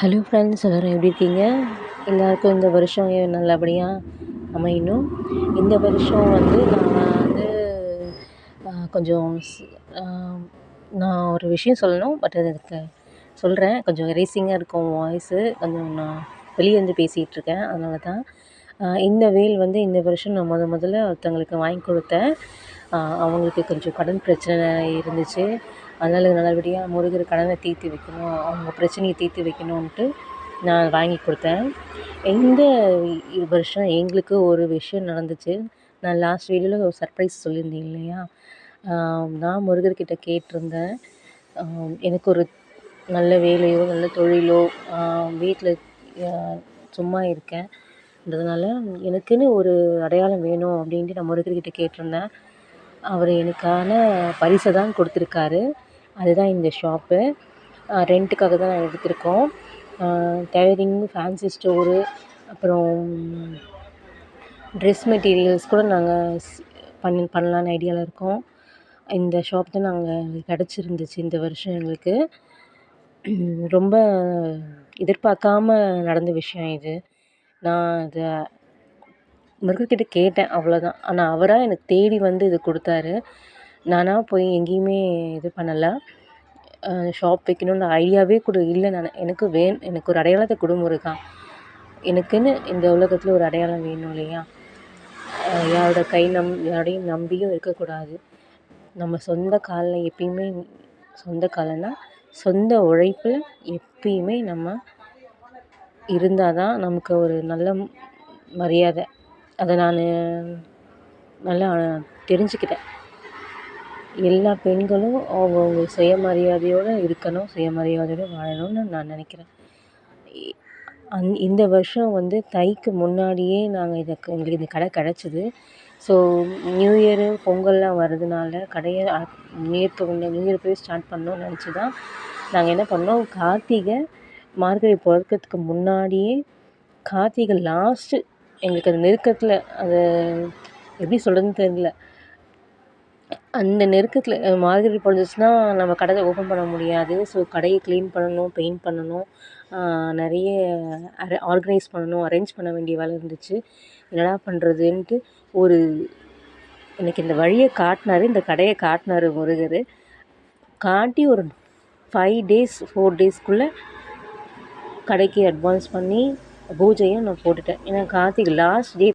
Hello friends எல்லோரும் எப்படி இருக்கீங்க? எல்லாருக்கும் இந்த வருஷம் நல்லபடியாக அமையணும். இந்த வருஷம் வந்து நான் வந்து கொஞ்சம் நான் ஒரு விஷயம் சொல்லணும் பட் அதுக்கு சொல்கிறேன் கொஞ்சம் ரேசிங்காக இருக்கும் வாய்ஸு கொஞ்சம் நான் வெளியே இருந்து பேசிகிட்ருக்கேன் அதனால தான் இந்த வேல் வந்து இந்த வருஷம் நான் முத முதல்ல ஒருத்தவங்களுக்கு வாங்கி கொடுத்தேன். அவங்களுக்கு கொஞ்சம் கடன் பிரச்சனை இருந்துச்சு. அதனால் நல்லபடியாக முருகர் கடனை தீர்த்து வைக்கணும் அவங்க பிரச்சனையை தீர்த்து வைக்கணுன்ட்டு நான் வாங்கி கொடுத்தேன். இந்த வருஷம் எங்களுக்கு ஒரு விஷயம் நடந்துச்சு. நான் லாஸ்ட் வீடியோவில் ஒரு சர்ப்ரைஸ் சொல்லியிருந்தேன் இல்லையா? நான் முருகர்கிட்ட கேட்டிருந்தேன். எனக்கு ஒரு நல்ல வேலையோ நல்ல தொழிலோ வீட்டில் சும்மா இருக்கேன்ன்றதுனால எனக்குன்னு ஒரு அடையாளம் வேணும் அப்படின்ட்டு நான் முருகர்கிட்ட கேட்டிருந்தேன். அவர் எனக்கான பரிசை தான் கொடுத்துருக்காரு. அதுதான் இந்த ஷாப்பு ரெண்ட்டுக்காக தான் எடுத்திருக்கோம். டெய்லரிங் ஃபேன்சி ஸ்டோரு அப்புறம் ட்ரெஸ் மெட்டீரியல்ஸ் கூட நாங்கள் பண்ணி பண்ணலான்னு ஐடியாவில் இருக்கோம். இந்த ஷாப் தான் நாங்கள் கிடச்சிருந்துச்சு இந்த வருஷம் எங்களுக்கு. ரொம்ப எதிர்பார்க்காம நடந்த விஷயம் இது. நான் அதை முருகர்கிட்ட கேட்டேன் அவ்வளோதான் ஆனால் அவராக எனக்கு தேடி வந்து இது கொடுத்தாரு. நானாக போய் எங்கேயுமே இது பண்ணலை. ஷாப் வைக்கணுன்ற ஐடியாவே கூட இல்லை நான். எனக்கு வே எனக்கு ஒரு அடையாளத்தை கொடு முருகா. எனக்குன்னு இந்த உலகத்தில் ஒரு அடையாளம் வேணும் இல்லையா? யாரோட கை நம் யாரையும் நம்பியும் இருக்கக்கூடாது. நம்ம சொந்த காலில் எப்பயுமே சொந்த காலன்னா சொந்த உழைப்பில் எப்பயுமே நம்ம இருந்தால் தான் நமக்கு ஒரு நல்ல மரியாதை. அதை நான் நல்லா தெரிஞ்சுக்கிட்டேன். எல்லா பெண்களும் அவங்கவுங்க சுயமரியாதையோடு இருக்கணும் சுயமரியாதையோடு வாழணும்னு நான் நினைக்கிறேன். அந் இந்த வருஷம் வந்து தைக்கு முன்னாடியே நாங்கள் இதை எங்களுக்கு இந்த கடை கிடச்சிது. ஸோ நியூ இயரு பொங்கல்லாம் வரதுனால கடையை நியூ இயர் நியூ இயர் போய் ஸ்டார்ட் பண்ணோம்னு நினச்சி தான் நாங்கள் என்ன பண்ணோம் கார்த்திகை மார்கழி பிறக்கறதுக்கு முன்னாடியே கார்த்திகை லாஸ்ட்டு எங்களுக்கு அது நெருக்கத்தில் அது எப்படி சொல்கிறதுன்னு தெரியல. அந்த நெருக்கத்தில் மார்கழி பொழிஞ்சிச்சுன்னா நம்ம கடை ஓப்பன் பண்ண முடியாது. ஸோ கடையை க்ளீன் பண்ணணும் பெயிண்ட் பண்ணணும் நிறைய அரே ஆர்கனைஸ் பண்ணணும் அரேஞ்ச் பண்ண வேண்டிய வேலை இருந்துச்சு. என்னடா பண்ணுறதுன்ட்டு ஒரு எனக்கு இந்த வழியை காட்டினாரு இந்த கடையை காட்டினாரு முருகர். காட்டி ஒரு ஃபைவ் டேஸ் ஃபோர் டேஸ்க்குள்ளே கடைக்கு அட்வான்ஸ் பண்ணி பூஜையும் நான் போட்டுட்டேன். ஏன்னா கார்த்திகை லாஸ்ட் டே